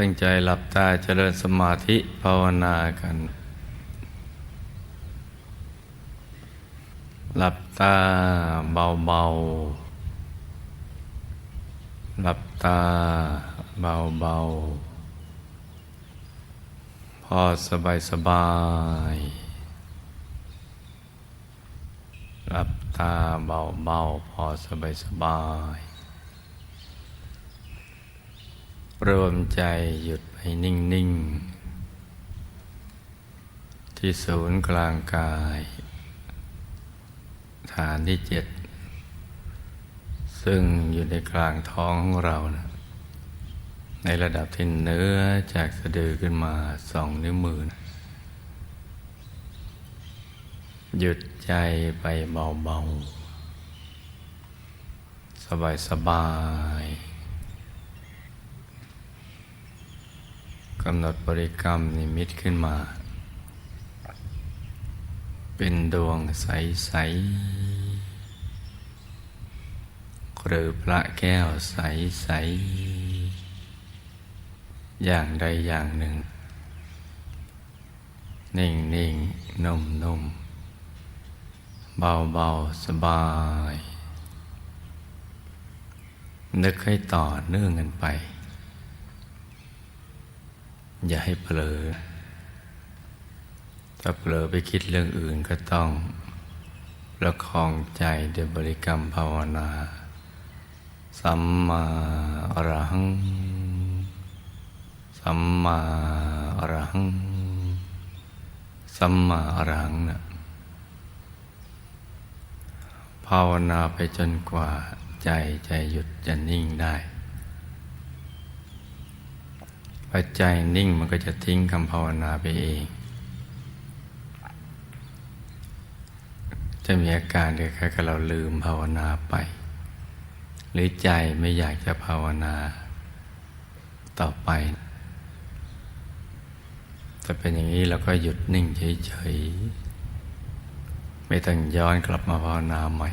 ตั้งใจหลับตาเจริญสมาธิภาวนากัน หลับตาเบาๆ หลับตาเบาๆ พอสบายสบาย หลับตาเบาๆ พอสบายสบายๆ รวมใจหยุดไปนิ่ง ๆ ที่ศูนย์กลางกาย ฐานที่เจ็ด ซึ่งอยู่ในกลางท้องของเรานะในระดับที่เนื้อจากสะดือขึ้นมาสองนิ้วมือนะหยุดใจไปเบา ๆ สบาย ๆ กำหนดบริกรรมนิมิตขึ้นมา เป็นดวงใส ๆ หรือพระแก้วใส ๆ อย่างใดอย่างหนึ่ง นิ่งนิ่งนุ่มนุ่มเบาเบาสบาย นึกให้ต่อเนื่องกันไป อย่าให้เผลอ ถ้าเผลอไปคิดเรื่องอื่นก็ต้องประคองใจด้วยบริกรรมภาวนา สัมมาอรหัง สัมมาอรหัง สัมมาอรหังนะภาวนาไปจนกว่าใจใจหยุดจะนิ่งได้ พอใจนิ่งมันก็จะทิ้งคำภาวนาไปเอง จะมีอาการคล้ายๆกับเราลืมภาวนาไป หรือใจไม่อยากจะภาวนาต่อไปถ้าเป็นอย่างนี้เราก็หยุดนิ่งเฉยๆ ไม่ต้องย้อนกลับมาภาวนาใหม่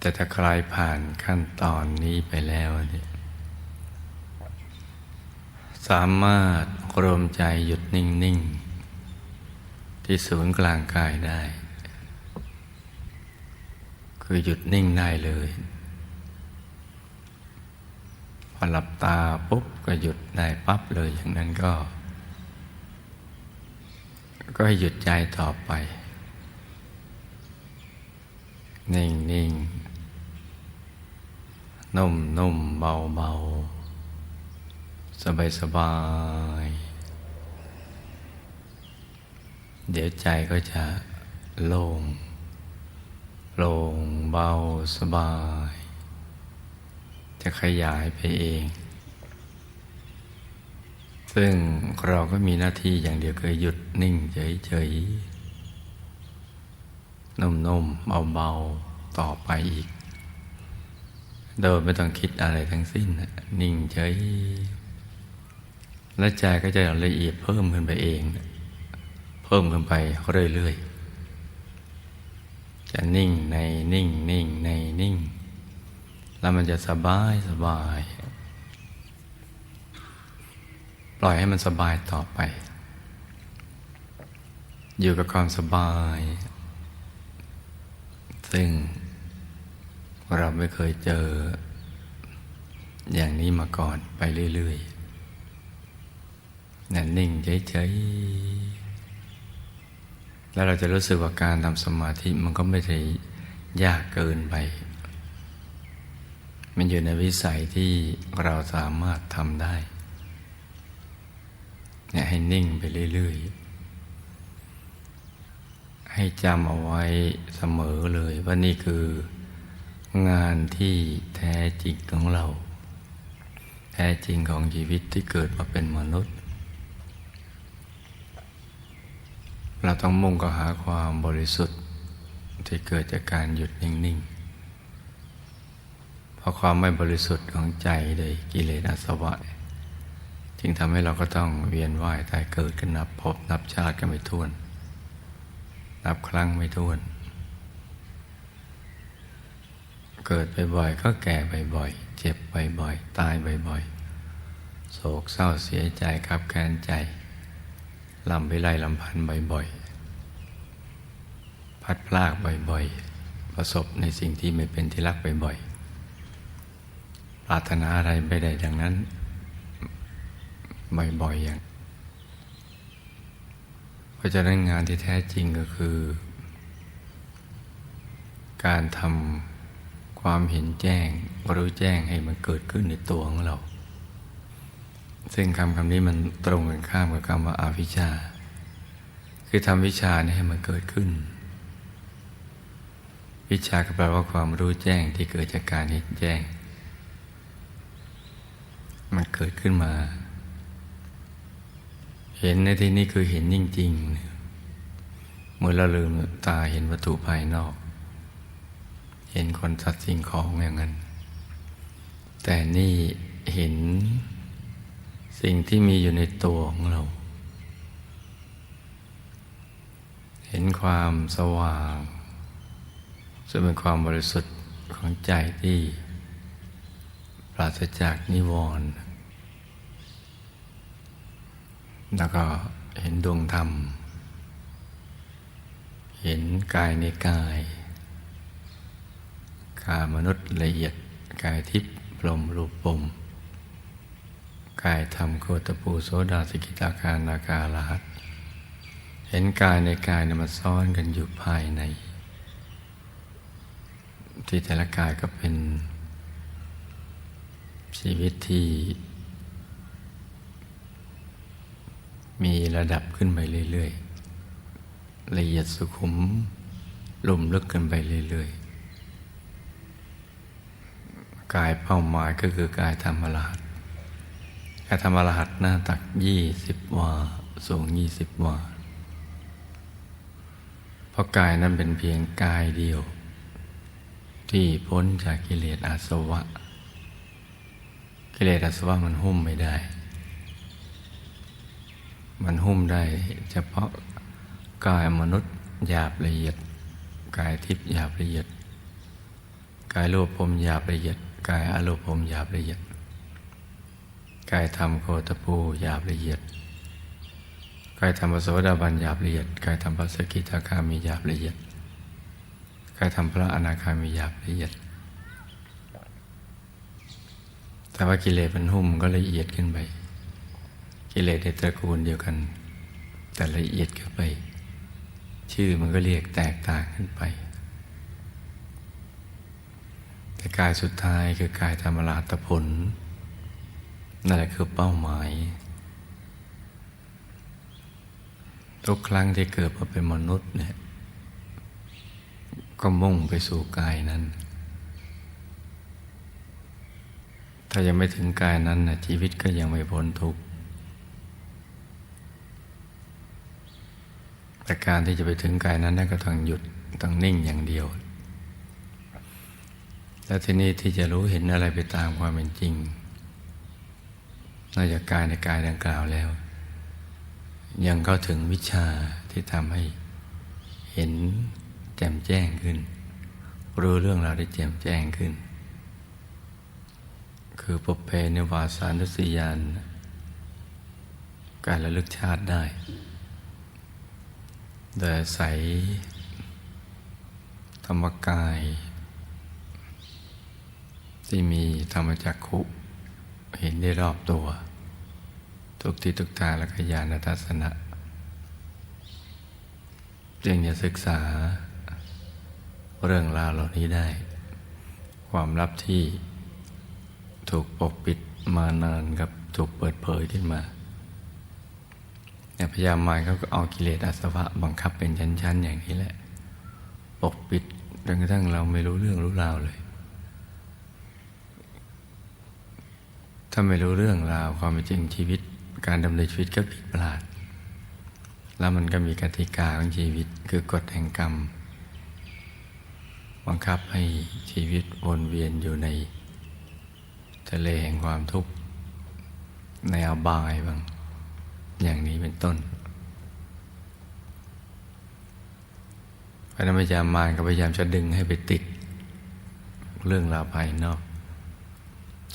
แต่ถ้าใครผ่านขั้นตอนนี้ไปแล้วเนี่ยสามารถรวมใจหยุดนิ่ง ๆ ที่ศูนย์กลางกายได้ คือหยุดนิ่งได้เลย พอหลับตาปุ๊บก็หยุดได้ปั๊บเลยอย่างนั้นก็ ก็ให้หยุดใจต่อไป นิ่งนิ่ง นุ่มนุ่มเบาเบาสบายสบาย เดี๋ยวใจก็จะโล่งโล่งเบาสบาย จะขยายไปเอง ซึ่งเราก็มีหน้าที่อย่างเดียวคือหยุดนิ่งเฉยๆนุ่มๆเบาๆต่อไปอีก โดยไม่ต้องคิดอะไรทั้งสิ้น นิ่งเฉยและใจก็จะละเอียดเพิ่มขึ้นไปเอง เพิ่มขึ้นไปเรื่อยๆ จะนิ่งในนิ่งนิ่งในนิ่ง แล้วมันจะสบายสบาย ปล่อยให้มันสบายต่อไป อยู่กับความสบาย ซึ่ง เราไม่เคยเจอ อย่างนี้มาก่อนไปเรื่อยๆนั่นนิ่งเฉยๆแล้วเราจะรู้สึกว่าการทำสมาธิมันก็ไม่ได้ยากเกินไป มันอยู่ในวิสัยที่เราสามารถทำได้เนี่ยให้นิ่งไปเรื่อยๆ ให้จำเอาไว้เสมอเลยว่านี่คือ งานที่แท้จริงของเรา แท้จริงของชีวิตที่เกิดมาเป็นมนุษย์ เราต้องมุ่งก็หาความบริสุทธิ์ที่เกิดจากการหยุดนิ่งๆ เพราะความไม่บริสุทธิ์ของใจเลยกิเลสอาสวะ จึงทำให้เราก็ต้องเวียนว่ายตายเกิดกันนับพบนับชาติกันไม่ท้วน นับครั้งไม่ท้วน เกิดบ่อยๆก็แก่บ่อยๆเจ็บบ่อยๆตายบ่อยๆโศกเศร้าเสียใจครับแค้นใจลำไปไลลำพันธ์บ่อยๆพัดพลากบ่อยๆ ประสบในสิ่งที่ไม่เป็นที่รักบ่อยๆปรารถนาอะไรไม่ได้ดังนั้น บ่อยๆอย่าง เพราะฉะนั้นงานที่แท้จริงก็คือ การทำ ความเห็นแจ้งรู้แจ้งให้มันเกิดขึ้นในตัวของเรา ซึ่งคำคำนี้มันตรงกันข้ามกับคำว่าอาวิชชา คือทำวิชานี้ให้มันเกิดขึ้น วิชาก็แปลว่าความรู้แจ้งที่เกิดจากการเห็นแจ้ง มันเกิดขึ้นมา เห็นในที่นี้คือเห็นจริงๆเมื่อเราลืมตาเห็นวัตถุภายนอก เห็นคนสัตว์สิ่งของอย่างนั้น แต่นี่เห็นสิ่งที่มีอยู่ในตัวของเรา เห็นความสว่างซึ่งเป็นความบริสุทธิ์ของใจที่ปราศจากนิวรณ์แล้วก็เห็นดวงธรรม เห็นกายในกาย กายมนุษย์ละเอียด กายทิพย์พรมรูปปมกายธรรมโคตปูโสดาสกิตาการนาคาลาหเห็นกายในกายนี่ยมันซ่อนกันอยู่ภายใน ที่แต่ละกายก็เป็น ชีวิตที่ มีระดับขึ้นไปเรื่อย ๆ ละเอียดสุขุมลุ่มลึกกันไปเรื่อยๆ กายเป้าหมายก็คือกายธรรมรหัสกายธรรมรหัสหน้าตักยี่สิบวาสูงยี่สิบวาเพราะกายนั้นเป็นเพียงกายเดียว ที่พ้นจากกิเลสอาสวะ กิเลสอาสวะมันหุ้มไม่ได้ มันหุ้มได้เฉพาะกายมนุษย์หยาบละเอียด กายทิพย์หยาบละเอียด กายโลภพรมหยาบละเอียด กายอโลภพรหมหยาบละเอียด กายธรรมโคตปูหยาบละเอียด กายธรรมโสดาบันหยาบละเอียด กายธรรมพระสกิทาคามีหยาบละเอียด กายธรรมพระอนาคามีหยาบละเอียด แต่ว่ากิเลสมันหุ้มก็ละเอียดขึ้นไป กิเลสในตระกูลเดียวกัน แต่ละเอียดขึ้นไป ชื่อมันก็เรียกแตกต่างขึ้นไป แต่กายสุดท้ายคือกายธรรมราตผล นั่นแหละคือเป้าหมาย ทุกครั้งที่เกิดมาเป็นมนุษย์เนี่ยก็มุ่งไปสู่กายนั้น ถ้ายังไม่ถึงกายนั้นนะชีวิตก็ยังไม่พ้นทุกข์แต่การที่จะไปถึงกายนั้นนั่นก็ต้องหยุดต้องนิ่งอย่างเดียว แล้วที่นี่ที่จะรู้เห็นอะไรไปตามความเป็นจริงนอกจากกายในกายดังกล่าวแล้ว ยังเข้าถึงวิชาที่ทำให้เห็นแจ่มแจ้งขึ้น รู้เรื่องราวได้แจ่มแจ้งขึ้น คือปเพนวาสานุสิยานการระลึกชาติได้ โดยอาศัยธรรมกาย ที่มีธรรมจักขุเห็นได้รอบตัว ทุกที่ทุกทางและขยานทัศนะจึงจะศึกษาเรื่องราวเหล่านี้ได้ ความลับที่ถูกปกปิดมานานกับถูกเปิดเผยขึ้นมาพยายามมายเขาก็เอากิเลสอาสวะบังคับเป็นชั้นๆ อย่างนี้แหละ ปกปิดจนกระทั่งเราไม่รู้เรื่องรู้ราวเลย ถ้าไม่รู้เรื่องราวความจริงชีวิต การดำเนินชีวิตก็ผิดพลาด แล้วมันก็มีกติกาของชีวิตคือกฎแห่งกรรม บังคับให้ชีวิตวนเวียนอยู่ใน ทะเลแห่งความทุกข์ในอบายบ้าง อย่างนี้เป็นต้นพระนพยายามมารก็พยายามจะดึงให้ไปติด เรื่องราวภายนอก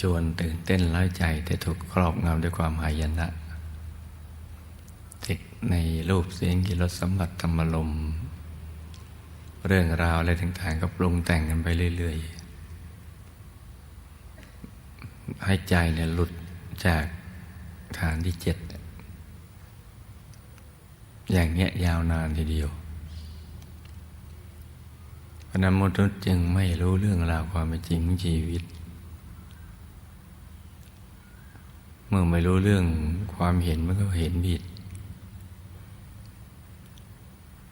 ชวนตื่นเต้นร้ายใจแต่ถูกครอบงำด้วยความหายนะติดในรูปเสียงกิรสสัมผัสธรรมลม เรื่องราวอะไรต่างๆก็ปรุงแต่งกันไปเรื่อยๆ ให้ใจเนี่ยหลุดจากฐานที่เจ็ด อย่างเนี้ยยาวนานทีเดียวพระนันมนุษย์จึงไม่รู้เรื่องราวความเป็นจริงของชีวิต เมื่อไม่รู้เรื่องความเห็นมันก็เห็นผิด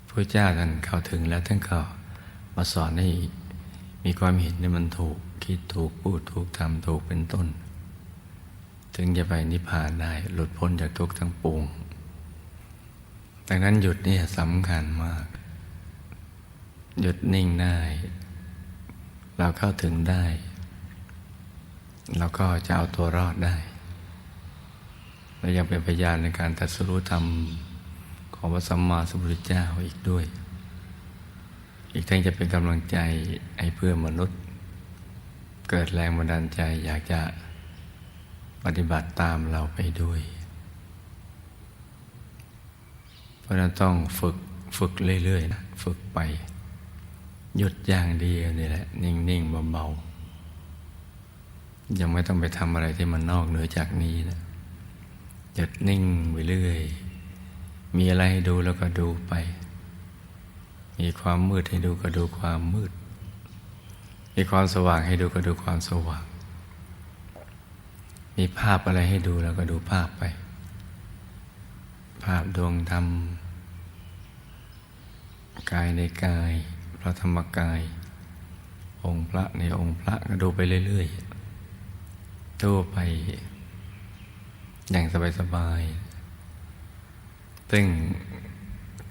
พระเจ้าท่านเข้าถึงแล้วท่านก็มาสอนให้มีความเห็นที่มันถูกคิดถูกพูดถูกทำถูกเป็นต้น ถึงจะไปนิพพานได้หลุดพ้นจากทุกข์ทั้งปวงดังนั้นหยุดนี่สำคัญมาก หยุดนิ่งได้ เราเข้าถึงได้ เราก็จะเอาตัวรอดได้ และยังเป็นพยานในการตัดสรู้ธรรมของพระสัมมาสัมพุทธเจ้าอีกด้วย อีกทั้งจะเป็นกำลังใจให้เพื่อนมนุษย์ เกิดแรงบันดาลใจอยากจะปฏิบัติตามเราไปด้วย เพราะนั้นต้องฝึกฝึกเรื่อยๆนะฝึกไป หยุดอย่างเดียวนี่แหละ นิ่งๆเบาๆยังไม่ต้องไปทำอะไรที่มันนอกเหนือจากนี้นะ หยุดนิ่งไปเรื่อย มีอะไรให้ดูแล้วก็ดูไป มีความมืดให้ดูก็ดูความมืด มีความสว่างให้ดูก็ดูความสว่าง มีภาพอะไรให้ดูแล้วก็ดูภาพไป ภาพดวงธรรม กายในกาย พระธรรมกาย องค์พระในองค์พระก็ดูไปเรื่อยๆดูไป อย่างสบายๆซึ่ง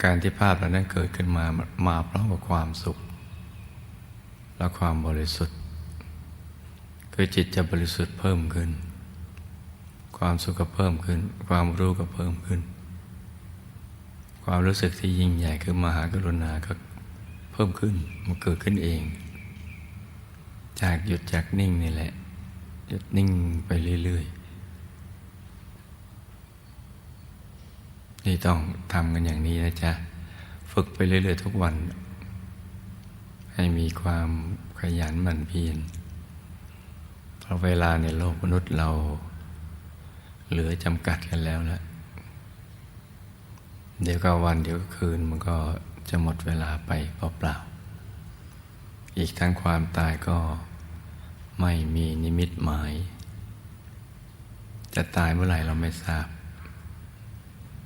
การที่ภาพเหล่านั้นเกิดขึ้นมามาพร้อมกับความสุข และความบริสุทธิ์ คือจิตจะบริสุทธิ์เพิ่มขึ้น ความสุขก็เพิ่มขึ้น ความรู้ก็เพิ่มขึ้น ความรู้สึกที่ยิ่งใหญ่คือมหากรุณาก็เพิ่มขึ้นมันเกิดขึ้นเอง จากหยุดจากนิ่งนี่แหละหยุดนิ่งไปเรื่อย ๆ นี่ต้องทำกันอย่างนี้นะจ๊ะ ฝึกไปเรื่อยๆทุกวัน ให้มีความขยันหมั่นเพียรเพราะเวลาในโลกมนุษย์เรา เหลือจำกัดกันแล้วละเดี๋ยวก็วันเดี๋ยวก็คืนมันก็จะหมดเวลาไปเปล่าๆอีกทั้งความตายก็ไม่มีนิมิตหมาย จะตายเมื่อไหร่เราไม่ทราบ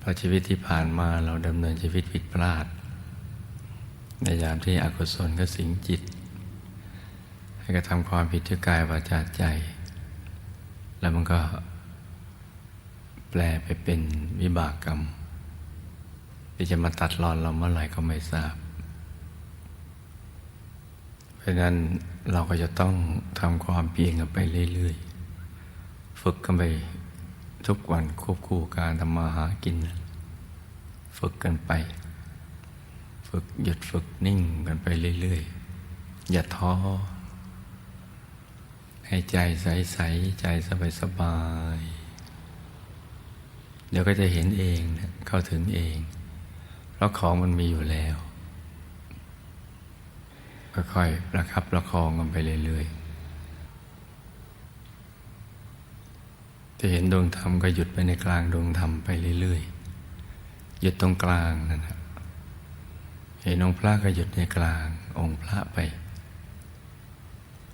ราะชีวิตที่ผ่านมาเราดำเนินชีวิตผิดพลาด ในยามที่อกุศลก็สิงจิต ให้กระทำความผิดที่กายวาจาใจ แล้วมันก็แปลไปเป็นวิบากกรรม ที่จะมาตัดรอนเราเมื่อไหร่ก็ไม่ทราบ เพราะนั้นเราก็จะต้องทำความเพียรกันไปเรื่อยๆ ฝึกกันไป ทุกวันควบคู่การทำมาหากิน ฝึกกันไป ฝึกหยุดฝึกนิ่งกันไปเรื่อยๆ อย่าท้อ ให้ใจใสๆ ใจสบายๆ เดี๋ยวก็จะเห็นเองเข้าถึงเอง เพราะของมันมีอยู่แล้วค่อยๆประคับประคองกันไปเรื่อยๆ จะเห็นดวงธรรมก็หยุดไปในกลางดวงธรรมไปเรื่อยๆหยุดตรงกลางนั่นแหละเห็นองค์พระก็หยุดในกลางองค์พระไป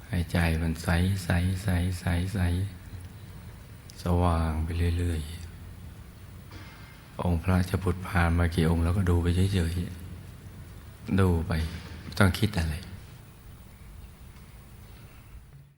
ให้ใจมันใสใสใสใสใสสว่างไปเรื่อยๆ องค์พระจะผุดผ่านมากี่องค์แล้วก็ดูไปเฉยๆ ดูไปไม่ต้องคิดอะไร